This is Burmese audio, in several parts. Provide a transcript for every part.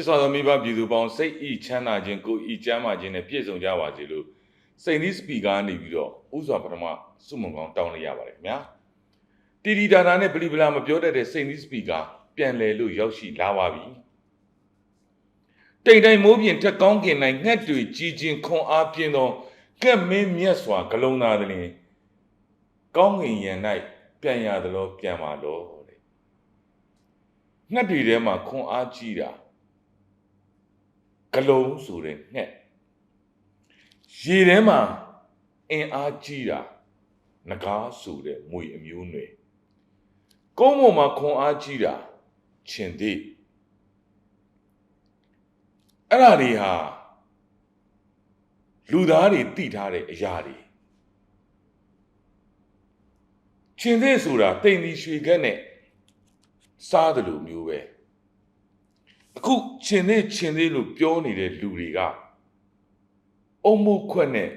ချစ်စွာသောမိဘပြည်သူပေါင်းစိတ်ဤချမ်းသာခြင်းကိုယ်ဤကျမ်းမာခြင်းနဲ့ပြည့်စုံကြပါစေလို့စိန်ဒီစပီကာကနေပြီးတော့ဥစွာပထမစုမုံကောင်းတောင်းလိုက်ရပါတယ်ခင်ဗျာတီတီတာတာနဲ့ပလီပလာမပြောတတ်တဲ့စိန်ဒီစပီကာပြန်လည်လို့ရောက်ရှိလာပါပြီတိမ်တိုင်မိုးပြင်ထက်ကောင်းကင်နိုင်ငှက်တွေကြီးချင်းခွန်အားပြင်းသောကက်မင်းမြတ်စွာဂလုံးသားသည်ကောင်းငင်ရန်၌ပြန်ရသလိုပြန်ပါလို့တဲ့ငှက်တွေထဲမှာခွန်အားကြီးတာ ဂလုံးဆိုတဲ့ငှက်ရေထဲမှာအင်အားကြီးတာငကားဆိုတဲ့မွေအမျိုးနွယ်ကုန်းပေါ်မှာခွန်အားကြီးတာခြင်သေးအဲ့ဒါတွေဟာလူသားတွေတိထားတဲ့အရာတွေခြင်သေးဆိုတာတိမ်ဒီရွှေကက်နဲ့စားတယ်လို့မျိုးပဲ အခုခြင်သေးခြင်သေးလို့ပြောနေတဲ့လူတွေကအုံမုတ်ခွက်နဲ့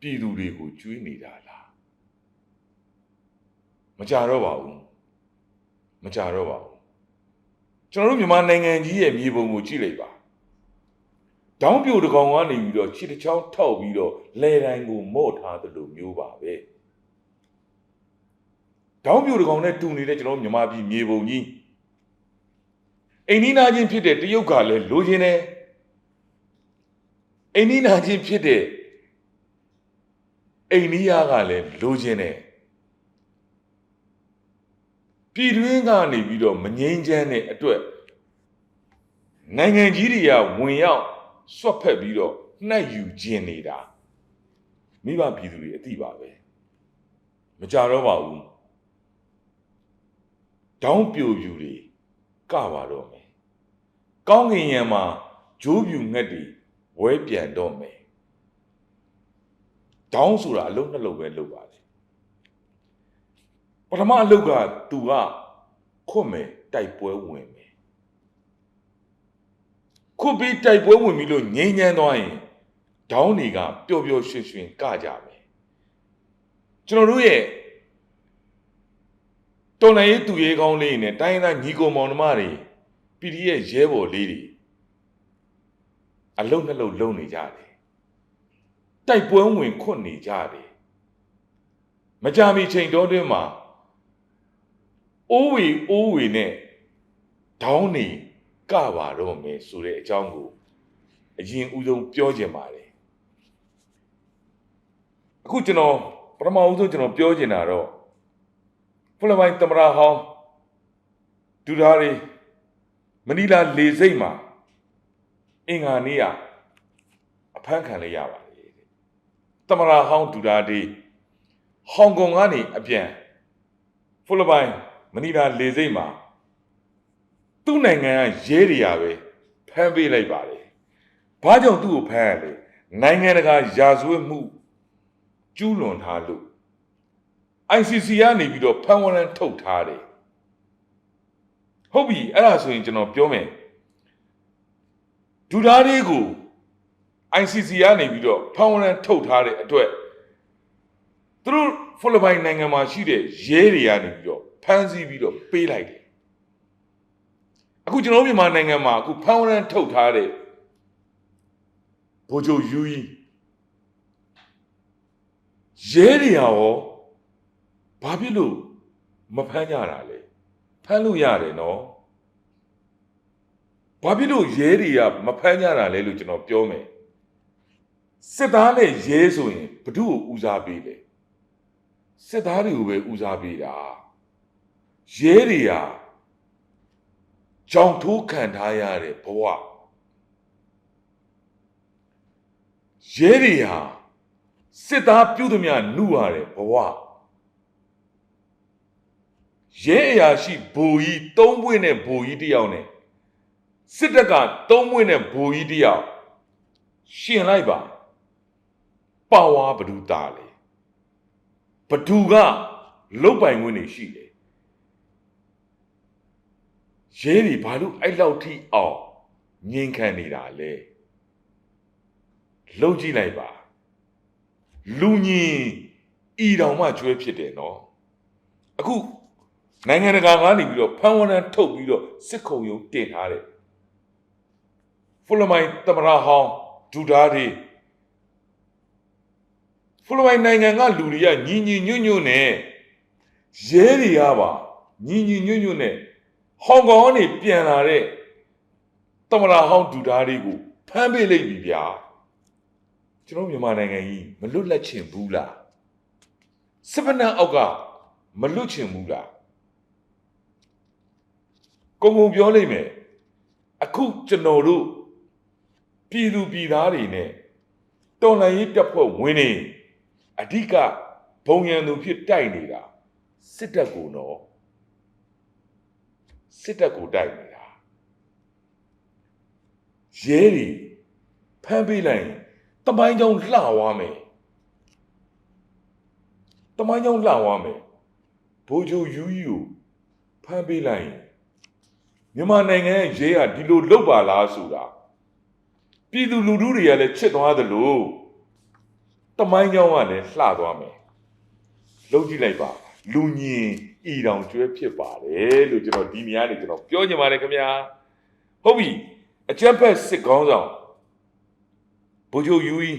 ပြည်သူတွေကိုကျွေးနေတာလားမကြတော့ပါဘူးမကြတော့ပါဘူးကျွန်တော်တို့မြန်မာနိုင်ငံကြီးရဲ့မြေပုံကိုကြည့်လိုက်ပါတောင်းပြိုတကောင်ကနေပြီးတော့ခြေတစ်ချောင်းထောက်ပြီးတော့လဲတိုင်းကိုမော့ထားသလိုမျိုးပါပဲတောင်းပြိုတကောင်နဲ့တူနေတဲ့ကျွန်တော်တို့မြန်မာပြည်မြေပုံကြီး အိန္ဒိနာချင်းဖြစ်တဲ့တရုတ်ကလည်းလိုချင်တယ်အိန္ဒိနာချင်းဖြစ်တဲ့အိန္ဒိယကလည်းလိုချင်တယ်ပြည်တွင်းကနေပြီးတော့မငြိမ်းချမ်းတဲ့အတွက်နိုင်ငံကြီးတွေကဝင်ရောက်ဆွတ်ဖက်ပြီးတော့နှက်ယူခြင်းနေတာမိဘပြည်သူတွေအသိပါပဲမကြတော့ပါဘူးတောင်းပြိုပြူတွေ ကပါတော့မယ်ကောင်းကင်ယံမှာဂျိုးပြူငှက်တွေဝဲပြန်တော့မယ်တောင်းဆိုတာအလုံးနှလုံးပဲလုပ်ပါတယ်ပထမအလုပ်ကသူကခွတ်မယ်တိုက်ပွဲဝင်မယ်ခုတ်ပြီးတိုက်ပွဲဝင်ပြီလို့ငြိမ်းချမ်းသွားရင်ဒေါင်းတွေကပျော်ပျော်ရွှင်ရွှင်ကကြမယ်ကျွန်တော်တို့ရဲ့ တော်လိုင်းရေးသူရေးကောင်းလေးနဲ့တိုင်းသားညီကိုမောင်နှမတွေ PDF ရဲဘော်လေးတွေအလုံးနှလုံးလုံးနေကြတယ်တိုက်ပွဲဝင်ခွတ်နေကြတယ်မကြမီချိန်တော်တွင်းမှာအိုးဝေအိုးဝေနဲ့ဒေါင်းနေကပါတော့မယ်ဆိုတဲ့အကြောင်းကိုအရင်ဦးဆုံးပြောချင်ပါတယ်အခုကျွန်တော်ပထမဦးဆုံးကျွန်တော်ပြောချင်တာတော့ ဖလမိုင်းတမရာဟောင်းဒူဓာရီမနီလာလေစိတ်မှာအင်္ဂါနေ့ကအဖမ်းခံလိုက်ရပါတယ်တဲ့တမရာဟောင်းဒူဓာရီဟောင်ကောင်ကနေအပြန်ဖလမိုင်းမနီလာလေစိတ်မှာသူ့နိုင်ငံကရဲတွေရပဲဖမ်းပေးလိုက်ပါတယ်။ဘာကြောင့်သူ့ကိုဖမ်းရလဲ။နိုင်ငံတကာရာဇဝတ်မှုကျူးလွန်ထားလို့ ICC ကနေပြီးတော့ဖမ်းဝရမ်းထုတ်ထားတယ်။ဟုတ်ပြီအဲ့ဒါဆိုရင်ကျွန်တော်ပြောမယ်။ဒူဓာလေးကို ICC ကနေပြီးတော့ဖမ်းဝရမ်းထုတ်ထားတဲ့အတွက်သူတို့ဖိလစ်ပိုင်နိုင်ငံမှာရှိတဲ့ရဲတွေကနေပြီးတော့ဖမ်းဆီးပြီးတော့ပေးလိုက်တယ်အခုကျွန်တော်မြန်မာနိုင်ငံမှာအခုဖမ်းဝရမ်းထုတ်ထားတဲ့ဗိုလ်ချုပ်ယူကြီးရဲတွေရော ဘာဖြစ်လို့မဖမ်းကြတာလဲဖမ်းလို့ရတယ်နော်ဘာဖြစ်လို့ရဲတွေကမဖမ်းကြတာလဲလို့ကျွန်တော်ပြောမယ်စစ်သားနဲ့ရဲဆိုရင်ဘ누구ကိုဦးစားပေးလဲစစ်သားတွေကိုပဲဦးစားပေးတာရဲတွေကကြောင်ထိုးခံထားရတဲ့ဘဝရဲတွေဟာစစ်သားပြုသမျှနှုရတဲ့ဘဝ ရဲအရာရှိဘူကြီးသုံးပွင့်နဲ့ဘူကြီးတယောက်နဲ့စစ်တပ်ကသုံးပွင့်နဲ့ဘူကြီးတယောက်ရှင်လိုက်ပါပါဝါဘဒူတာလေဘဒူကလုတ်ပိုင်ခွင့်နေရှိတယ်ရဲတွေဘာလို့အဲ့လောက်ထိအောင်ငြိမ်ခံနေတာလဲလှုပ်ကြည့်လိုက်ပါလူညင်ဤတော်မှကျွဲဖြစ်တယ်နော်အခု နိုင်ငံတကာကနေပြီးတော့ဖမ်းဝရမ်းထုတ်ပြီးတော့စစ်ခုံရုံးတင်ထားတယ်ဖူလမိုင်တမရာဟောင်းဒူဒါတွေဖူလမိုင်နိုင်ငံကလူတွေကညီညီညွတ်ညွတ်နဲ့ရဲတွေကပါညီညီညွတ်ညွတ်နဲ့ဟောင်ကောင်ကနေပြန်လာတဲ့တမရာဟောင်းဒူဒါတွေကိုဖမ်းပေးလိုက်ပြီဗျာကျွန်တော်မြန်မာနိုင်ငံကြီးမလွတ်လပ်ချင်ဘူးလားစစ်ပနအောက်ကမလွတ်ချင်ဘူးလား ကုံကုံပြောလိုက်မယ်အခုကျွန်တော်တို့ပြည်သူပြည်သားတွေနဲ့တော်လှန်ရေးတပ်ဖွဲ့ဝင်နေအဓိကဘုံရန်သူဖြစ်တိုက်နေတာစစ်တပ်ကိုတော့စစ်တပ်ကိုတိုက်နေတာရဲတွေဖမ်းပေးလိုက်ရင်တမိုင်းကြောင်လှသွားမယ်တမိုင်းကြောင်လှသွားမယ်ဘိုးချိုယူကြီးကိုဖမ်းပေးလိုက်ရင် မြန်မာနိုင်ငံရဲ့ရဲကဒီလိုလုပ်ပါလားဆိုတာပြည်သူလူထုတွေကလည်းချစ်သွားသလိုတမိုင်းကြောင်ကလည်းလှသွားမယ်လုံးကြည့်လိုက်ပါလူညင်ဤတောင်ကျွဲဖြစ်ပါတယ်လို့ကျွန်တော်ဒီနေရာနေကျွန်တော်ပြောချင်ပါတယ်ခင်ဗျာဟုတ်ပြီအကြက်ဖက်စစ်ကောင်းဆောင်ဘိုးချိုယူကြီး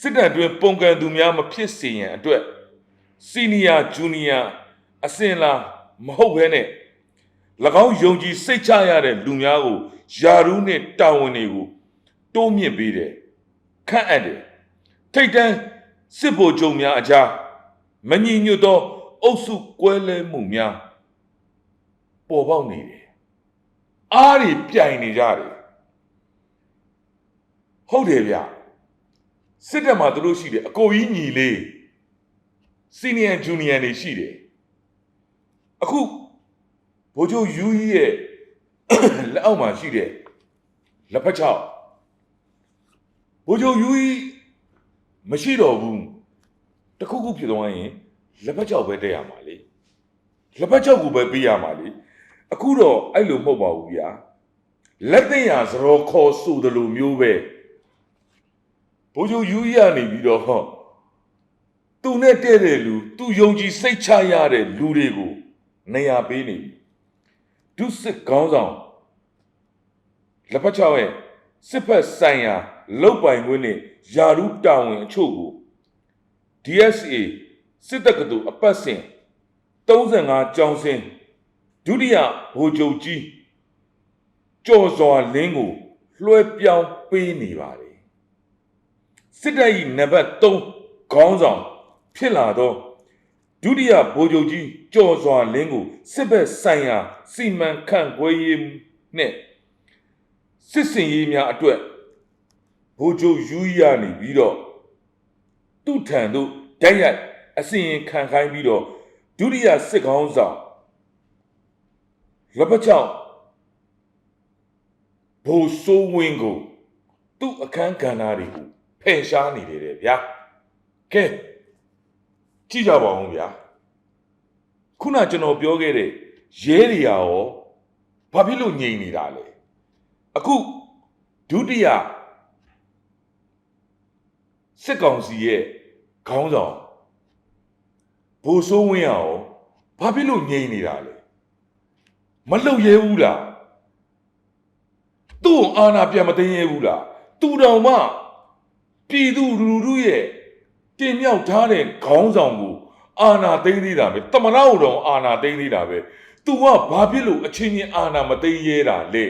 စစ်တပ်အတွင်းပုံကန်သူများမဖြစ်စေရန်အတွက်စီနီယာဂျူနီယာအစင်လာမဟုတ်ဘဲနဲ့၎ င်းယုံကြည်စိတ်ချရတဲ့လူများကိုယာရုနဲ့တာဝန်တွေကိုတိုးမြင့်ပေးတယ်ခန့်အပ်တယ်ထိတ်တန်းစစ်ဗိုလ်ချုပ်များအကြားမညီညွတ်သောအုပ်စုကွဲလဲမှုများပေါ်ပေါက်နေတယ်အားတွေပြိုင်နေကြတယ်ဟုတ်တယ်ဗျစစ်တပ်မှာသူတို့ရှိတယ်အကိုကြီးညီလေးစီနီယံဂျူနီယံတွေရှိတယ်အခု ဘိုးချုပ်ယူကြီးရဲ့လက်အောက်မှာရှိတဲ့လက်ဖက်ချောက်ဘိုးချုပ်ယူကြီးမရှိတော့ဘူးတခုခုဖြစ်သွားရင်လက်ဖက်ချောက်ပဲတက်ရမှာလေလက်ဖက်ချောက်ကိုပဲပေးရမှာလေအခုတော့အဲ့လိုမဟုတ်ပါဘူးဗျာလက်သိရစရောခေါ်ဆိုတယ်လို့မျိုးပဲဘိုးချုပ်ယူကြီးကနေပြီးတော့သူနဲ့တဲ့တဲ့လူသူယုံကြည်စိတ်ချရတဲ့လူတွေကိုနေရာပေးနေပြီ ဒုစစ်ကောင်းဆောင်လက်ဖက်ချောက်ရဲ့စစ်ဖက်ဆိုင်ရာလုတ်ပိုင်ခွင့်နဲ့ယာရုတာဝန်အချို့ကို DSA စစ်တပ်ကတူအပတ်စဉ်35ကျောင်းစင်းဒုတိယဗိုလ်ချုပ်ကြီးကျော်စွာလင်းကိုလွှဲပြောင်းပေးနေပါတယ်စစ်တပ်၏နံပါတ်3ခေါင်းဆောင်ဖြစ်လာသော ဒုတိယဗိုလ်ချုပ်ကြီးကျော်စွာလင်းကိုစစ်ဘက်ဆိုင်ရာစီမံခန့်ခွဲရေးနှင့်စစ်စင်ရေးများအတွက်ဗိုလ်ချုပ်ယူရနေပြီးတော့သူ့ထံသို့ဓာတ်ရိုက်အစီရင်ခံခိုင်းပြီးတော့ဒုတိယစစ်ကောင်းဆောင်ရပချောင်းဘိုလ်စိုးဝင်းကို သူ့အခန်းကဏ္ဍတွေကိုဖယ်ရှားနေတယ်တဲ့ဗျာကဲ ကြည့်ကြပါဦးဗျာခုနကျွန်တော်ပြောခဲ့တဲ့ရဲတွေရောဘာဖြစ်လို့ငြိမ်နေတာလဲအခုဒုတိယစစ်ကောင်စီရဲ့ခေါင်းဆောင်ဘိုလ်စိုးဝင်းရောဘာဖြစ်လို့ငြိမ်နေတာလဲမလှုပ်ရဲဘူးလားသူ့ကိုအာနာပြန်မသိမ်းရဲဘူးလားသူတော်မှပြည်သူလူထုရဲ့ တင်မြောက်ထားတဲ့ခေါင်းဆောင်ကိုအာနာသိမ်းသေးတာပဲတမနာကိုတော့အာနာသိမ်းသေးတာပဲ तू ကဘာဖြစ်လို့အချင်းချင်းအာနာမသိမ်းရဲတာလဲ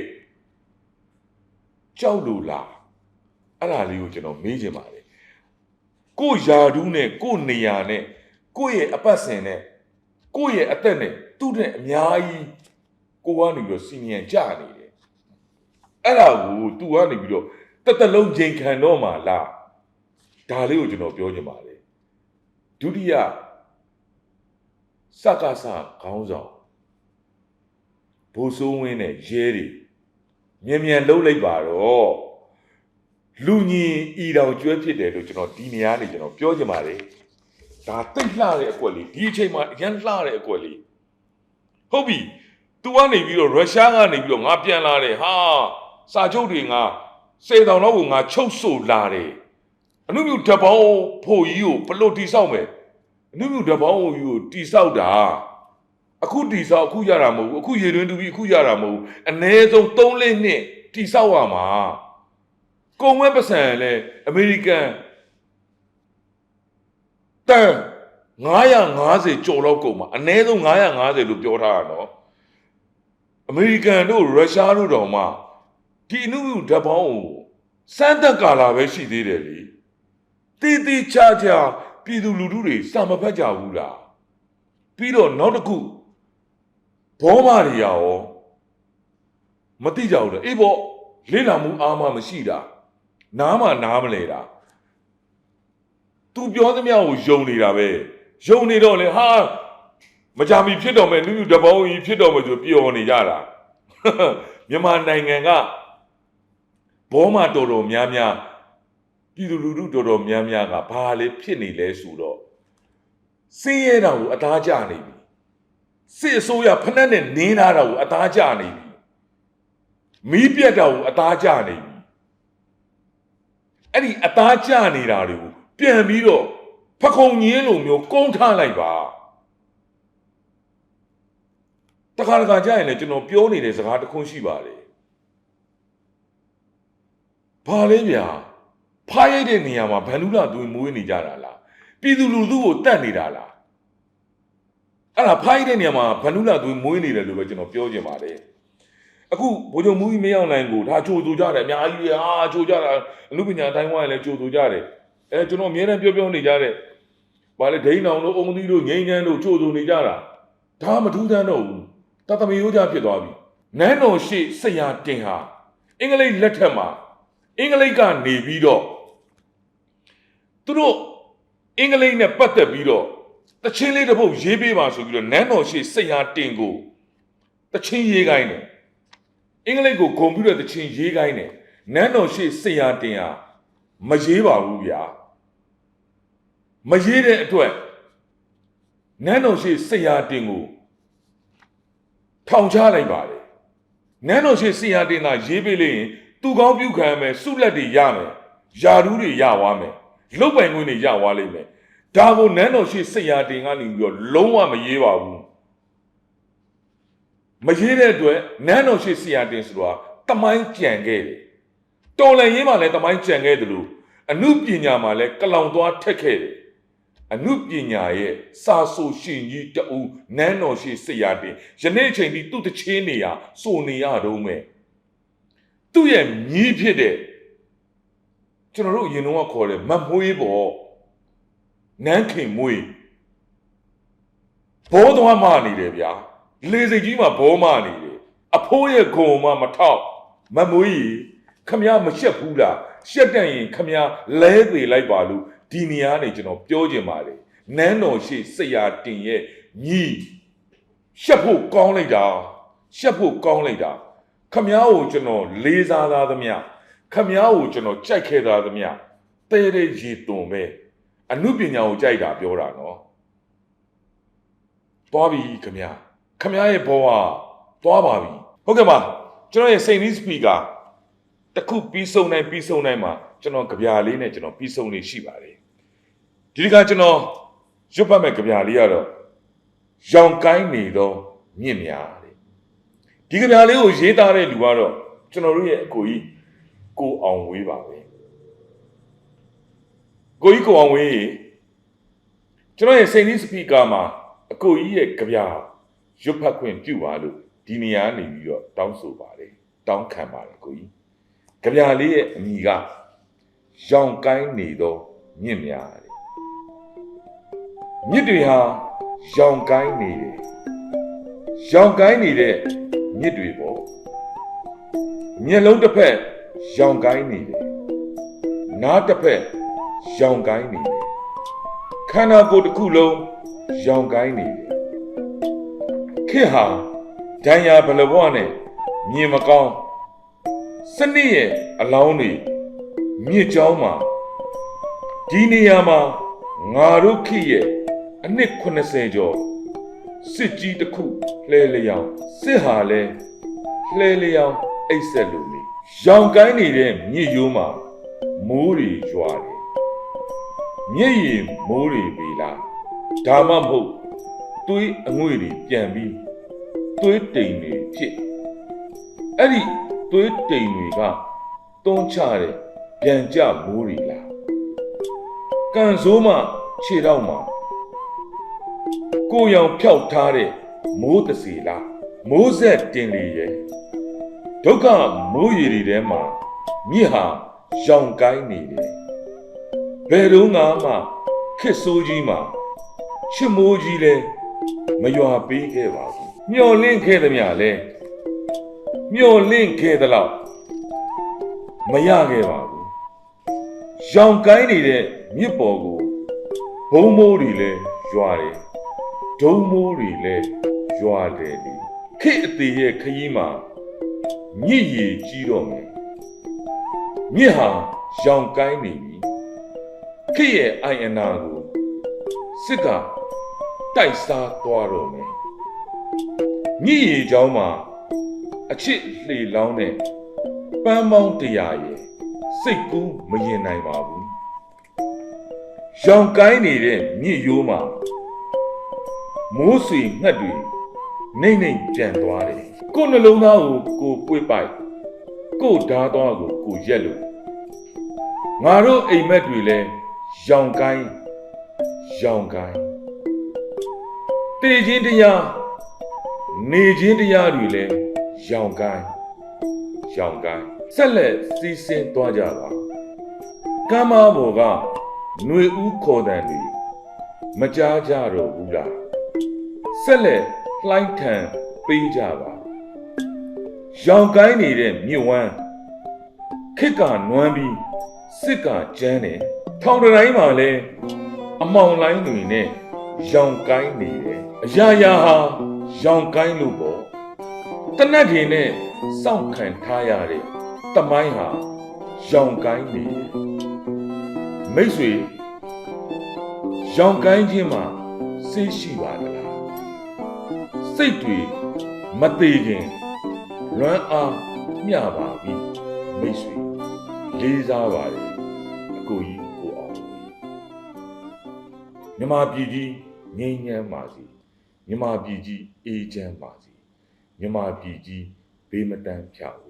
ကြောက်လို့လားအဲ့ဒါလေးကိုကျွန်တော်မေးချင်ပါတယ်ကို့ယာဒူးနဲ့ကို့နေရာနဲ့ကိုယ့်ရဲ့အပတ်စဉ်နဲ့ကိုယ့်ရဲ့အသက်နဲ့သူ့တဲ့အများကြီးကိုကနေပြီးတော့စီနီယံကြနေတယ်အဲ့ဒါကို तू ကနေပြီးတော့တက်တက်လုံးချိန်ခံတော့မှလား ဒါလေးကိုကျွန်တော်ပြောချင်ပါတယ်ဒုတိယစကစခေါင်းဆောင်ဘိုးစိုးဝင်းနဲ့ရဲတွေမြန်မြန်လှုပ်လိုက်ပါတော့လူညီဤတော်ကျွဲဖြစ်တယ်လို့ကျွန်တော်ဒီနေရာနေကျွန်တော်ပြောချင်ပါတယ်ဒါတိတ်လှတဲ့အကွက်လေးဒီအချိန်မှာအရန်လှတဲ့အကွက်လေးဟုတ်ပြီ तू ကနေပြီးတော့ရုရှားကနေပြီးတော့ငါပြန်လာတယ်ဟာစာချုပ်တွေငါစေတောင်တော့ကိုငါချုပ်ဆိုလာတယ် အနုမြူဓာတ်ပေါင်းဖို့ကြီးကိုဘလို့တိဆောက်မယ်အနုမြူဓာတ်ပေါင်းကြီးကိုတိဆောက်တာအခုတိဆောက်အခုရတာမဟုတ်ဘူးအခုရေတွင်းတူပြီးအခုရတာမဟုတ်ဘူးအ ਨੇ ဆုံး3လနှစ်တိတိဆောက်ရမှာကုံဝဲပစံလဲအမေရိကန်တန်950ကျော်လောက်ကုန်မှာအနည်းဆုံး950လို့ပြောထားတာနော်အမေရိကန်တို့ရုရှားတို့တောင်မှဒီအနုမြဓာတ်ပေါင်းကိုစမ်းသက်ကာလာပဲရှိသေးတယ်လေ တီတီချာချာပြည်သူလူထုတွေစာမဖတ်ကြဘူးလားပြီးတော့နောက်တစ်ခုဘောမတွေရောမတိကြဘူးလေအေးပေါ့လေးလာမှုအားမမရှိတာနားမနားမလဲတာ तू ပြောသမျှကိုယုံနေတာပဲယုံနေတော့လေဟာမကြမီဖြစ်တော့မယ်လူလူတပေါင်းကြီးဖြစ်တော့မယ်ဆိုပျော်နေကြတာမြန်မာနိုင်ငံကဘောမတော်တော်များများ ပြည်သူလူထုတော်တော်များများကဘာလဲဖြစ်နေလဲဆိုတော့စင်းရဲတာကိုအသားကျနေပြီစစ်အစိုးရဖက်နဲ့နင်းလာတာကိုအသားကျနေပြီမီးပြတ်တာကိုအသားကျနေပြီအဲ့ဒီအသားကျနေတာတွေကိုပြန်ပြီးတော့ဖခုံညင်းလိုမျိုးကုန်းထားလိုက်ပါတခါတခါကြာရင်လည်းကျွန်တော်ပြောနေတဲ့စကားတစ်ခုရှိပါလေဘာလဲဗျာ ဖားရိုက်တဲ့နေရာမှာဗန္ဓုလာသွင်းမွေးနေကြတာလားပြည်သူလူထုကိုတတ်နေတာလားအဲ့ဒါဖားရိုက်တဲ့နေရာမှာဗန္ဓုလာသွင်းမွေးနေတယ်လို့ပဲကျွန်တော်ပြောချင်ပါတယ်အခုဘိုးချုပ်မူကြီးမရောက်နိုင်ကိုဒါကြိုးတူကြတယ်အများကြီးဟာကြိုးကြတာအမှုပညာအတိုင်းဝိုင်းလည်းကြိုးတူကြတယ်အဲကျွန်တော်အမြဲတမ်းပြောပြောနေကြတဲ့ဘာလဲဒိန်းအောင်တို့အုံသီးတို့ငိမ့်ငန်းတို့ကြိုးတူနေကြတာဒါမထူးဆန်းတော့ဘူးတသမီရိုးကြဖြစ်သွားပြီနန်းတော်ရှိဆရာတင်ဟာအင်္ဂလိပ်လက်ထက်မှာအင်္ဂလိပ်ကနေပြီးတော့ သူတို့အင်္ဂလိပ်နဲ့ပတ်သက်ပြီးတော့တချင်းလေးတစ်ပုတ်ရေးပေးပါဆိုပြီးတော့နန်းတော်ရှိဆရာတင်ကိုတချင်းရေးခိုင်းတယ်အင်္ဂလိပ်ကိုဂုံပြီးတော့တချင်းရေးခိုင်းတယ်နန်းတော်ရှိဆရာတင်ဟာမရေးပါဘူးဗျာမရေးတဲ့အတွက်နန်းတော်ရှိဆရာတင်ကိုထောင်ချလိုက်ပါတယ်နန်းတော်ရှိဆရာတင်သာရေးပေးလို့ရင်သူကောင်းပြုခံရမယ်စုလက်တွေရမယ်ယာရူးတွေရသွားမယ် လုတ်ပိုင်ခွင့်တွေရသွားလိမ့်မယ်ဒါကိုနန်းတော်ရှိဆရာတင်ကနေပြီးတော့လုံးဝမရေးပါဘူးမရေးတဲ့အတွက်နန်းတော်ရှိဆရာတင်ဆိုတာတမိုင်းကြံခဲ့တယ်တော်လန်ရေးမှာလည်းတမိုင်းကြံခဲ့တယ်လို့အမှုပညာမှာလည်းကလောင်သွားထက်ခဲ့တယ်အမှုပညာရဲ့စာဆိုရှင်ကြီးတူနန်းတော်ရှိဆရာတင်ယနေ့အချိန်ထိသူ့တချင်းနေရစိုးနေရတော့မယ်သူ့ရဲ့မြည်ဖြစ်တဲ့ ကျွန်တော်တို့အရင်တော့ခေါ်တယ်မတ်မွေးပေါ့နန်းခင်မွေးဘောသွားမှနေတယ်ဗျာလေစိတ်ကြီးမှာဘောမှနေတယ်အဖိုးရဲ့ဂုံမှမထောက်မတ်မွေးခမရမရှက်ဘူးလားရှက်တတ်ရင်ခမရလဲသေးလိုက်ပါလို့ဒီနေရာနေကျွန်တော်ပြောချင်ပါတယ်နန်းတော်ရှိဆရာတင်ရဲ့ညီရှက်ဖို့ကောင်းလိုက်တာရှက်ဖို့ကောင်းလိုက်တာခမ ्या ကိုကျွန်တော်လေးစားသားသမျှ ခမည်းကိုကျွန်တော်ကြိုက်ခဲ့တာသမျှတဲတဲ့ရေသွုံပဲအမှုပညာကိုကြိုက်တာပြောတာနော်သွားပြီခမည်းခမည်းရဲ့ဘောကသွားပါပြီဟုတ်ကဲ့ပါကျွန်တော်ရဲ့စိတ်နီးစပီကာတစ်ခုပြီးဆုံးနိုင်ပြီးဆုံးနိုင်မှာကျွန်တော်ကြပြာလေးနဲ့ကျွန်တော်ပြီးဆုံးလေးရှိပါတယ်ဒီတစ်ခါကျွန်တော်ရွတ်ပတ်မဲ့ကြပြာလေးကတော့ရောင်ကိုင်းနေတော့မြင့်များတဲ့ဒီကြပြာလေးကိုရေးသားတဲ့လူကတော့ကျွန်တော်တို့ရဲ့အကိုကြီး ကိုအောင်ဝေးပါပဲကိုကြီးကိုအောင်ဝေးကျွန်တော်ရဲ့စိန်နီးစပီကာမှာအကိုကြီးရဲ့ကြပြာရွတ်ဖတ်ခွင့်ပြုပါလို့ဒီနေရာနေပြီးတော့တောင်းဆိုပါတယ်တောင်းခံပါတယ်ကိုကြီးကြပြာလေးရဲ့အမိကရောင်ကိုင်းနေတော့မြင့်များတဲ့မြစ်တွေဟာရောင်ကိုင်းနေတယ်ရောင်ကိုင်းနေတဲ့မြစ်တွေပေါ့မျက်လုံးတစ်ဖက် ရောင်ကိုင်းနေတယ်နားတစ်ဖက်ရောင်ကိုင်းနေတယ်ခန္ဓာကိုယ်တစ်ခုလုံးရောင်ကိုင်းနေတယ်ခေတ်ဟာဒဏ်ရာဘလဘွားနဲ့မြင်မကောင်းစနစ်ရဲ့အလောင်းတွေမြစ်ကြောင်းမှာဒီနေရာမှာငါတို့ခေတ်ရဲ့အနှစ်80ကျော်စစ်ကြီးတစ်ခုလှဲလျောင်းစစ်ဟာလဲလှဲလျောင်းအိတ်ဆက်လို့နေ ရောင်ကိုင်းနေတဲ့မြစ်ရိုးမှာမိုးတွေရွာတယ်မြစ်ရီမိုးတွေပေလားဒါမှမဟုတ်သွေးအငွေ့တွေပြန်ပြီးသွေးတိမ်တွေဖြစ်အဲ့ဒီသွေးတိမ်တွေကတွန်းချတဲ့ပြန်ကြမိုးတွေလားကန်ဆိုးမှခြေတော့မှကိုယ်ရောင်ဖြောက်ထားတဲ့မိုးတစီလားမိုးဆက်တင်လေရဲ့ ဒုက္ခမိုးရီတွေထဲမှာမြစ်ဟာရောင်ကိုင်းနေတယ်ဘယ်တော့မှခစ်ဆိုးကြီးမှာချစ်မိုးကြီးလဲမရွာပေးခဲ့ပါဘူးမျော်လင့်ခဲ့သမျှလဲမျော်လင့်ခဲ့သလောက်မရခဲ့ပါဘူးရောင်ကိုင်းနေတဲ့မြစ်ပေါ်ကိုဘုံမိုးတွေလဲရွာတယ်ဒုံမိုးတွေလဲရွာတယ်ဒီခေတ်အသေးရဲ့ခရီးမှာ မြစ်ရေကြီးတော့မယ်မြစ်ဟာရောင်ကိုင်းနေပြီခေတ်ရဲ့အိုင်အနာကိုစစ်ကတိုက်စားသွားတော့မယ်မြစ်ရေကြောင်းမှာအချစ်လှေလောင်းတဲ့ပန်းပေါင်းတရာရဲ့စိတ်ကူးမရင်နိုင်ပါဘူးရောင်ကိုင်းနေတဲ့မြစ်ရိုးမှာမိုးဆွေငှက်တွေ နှိမ့်နှိမ့်ပြန်သွားတယ်ကိုယ်နှလုံးသားကိုကိုပွေ့ပိုက်ကိုယ်ဓာတ်သွားကိုကိုရက်လို့ငါတို့အိမ်မက်တွေလဲရောင်ကိုင်းရောင်ကိုင်းတည်ခြင်းတရားနေခြင်းတရားတွေလဲရောင်ကိုင်းရောင်ကိုင်းဆက်လက်စီးဆင်းသွားကြပါကမ်းမဘော်ကຫນွေဦးခေါ်တန်တွေမကြားကြတော့ဘူးလားဆက်လက် လှိုင်းထန်ပေးကြပါရောင်ကိုင်းနေတဲ့မြစ်ဝမ်းခစ်ကနွမ်းပြီးစစ်ကကျန်းတယ်ထောင်တိုင်းမှာလဲအမောင်လိုင်းတွေနဲ့ရောင်ကိုင်းနေတယ်အရာရာဟာရောင်ကိုင်းလို့ပေါ့တနတ်တွေနဲ့စောင့်ခံထားရတဲ့တမိုင်းဟာရောင်ကိုင်းနေတယ်မိတ်ဆွေရောင်ကိုင်းခြင်းမှာစိတ်ရှိပါသလား စိတ်တွေမသေးခင်လွမ်းအားမျှပါပြီမိတ်ဆွေလေးစားပါလေအကိုကြီးကိုအောင်ကြီးမြမပြည်ကြီးငြိမ်းချမ်းပါစေမြမပြည်ကြီးအေးချမ်းပါစေမြမပြည်ကြီးဘေးမတန်းဖြာဝ